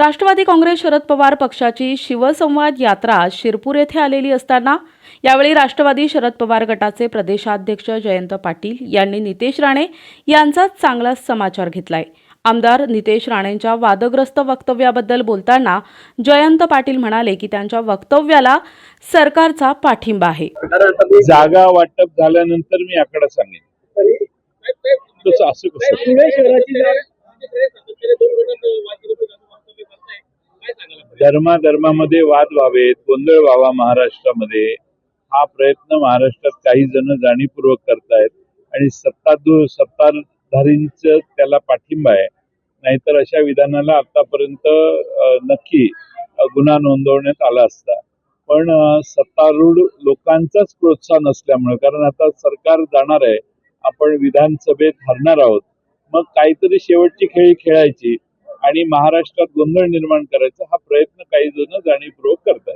राष्ट्रवादी काँग्रेस शरद पवार पक्षाची शिवसंवाद यात्रा शिरपूर येथे आलेली असताना यावेळी राष्ट्रवादी शरद पवार गटाचे प्रदेशाध्यक्ष जयंत पाटील यांनी नितेश राणे यांचाच चांगला समाचार घेतलाय. आमदार नितेश राणेंच्या वादग्रस्त वक्तव्याबद्दल बोलताना जयंत पाटील म्हणाले की त्यांच्या वक्तव्याला सरकारचा पाठिंबा आहे. जागा वाटप झाल्यानंतर मी आकडा सांगेन. असं कसं पुणे शहराची जागा धर्माधर्मामध्ये वाद व्हावेत गोंधळ व्हावा महाराष्ट्रामध्ये हा प्रयत्न महाराष्ट्रात काही जण जाणीवपूर्वक करतायत. आणि सत्ताधू सत्ताधारींच त्याला पाठिंबा आहे. नाहीतर अशा विधानाला आतापर्यंत नक्की गुन्हा नोंदवण्यात आला असता. पण सत्तारूढ लोकांचाच प्रोत्साहन असल्यामुळे कारण आता सरकार जाणार आहे आपण विधानसभेत हरणार आहोत मग काहीतरी शेवटची खेळी खेळायची आणि महाराष्ट्रात गोंधळ निर्माण करायचा हा काही जण जाणीवपूर्वक करतात.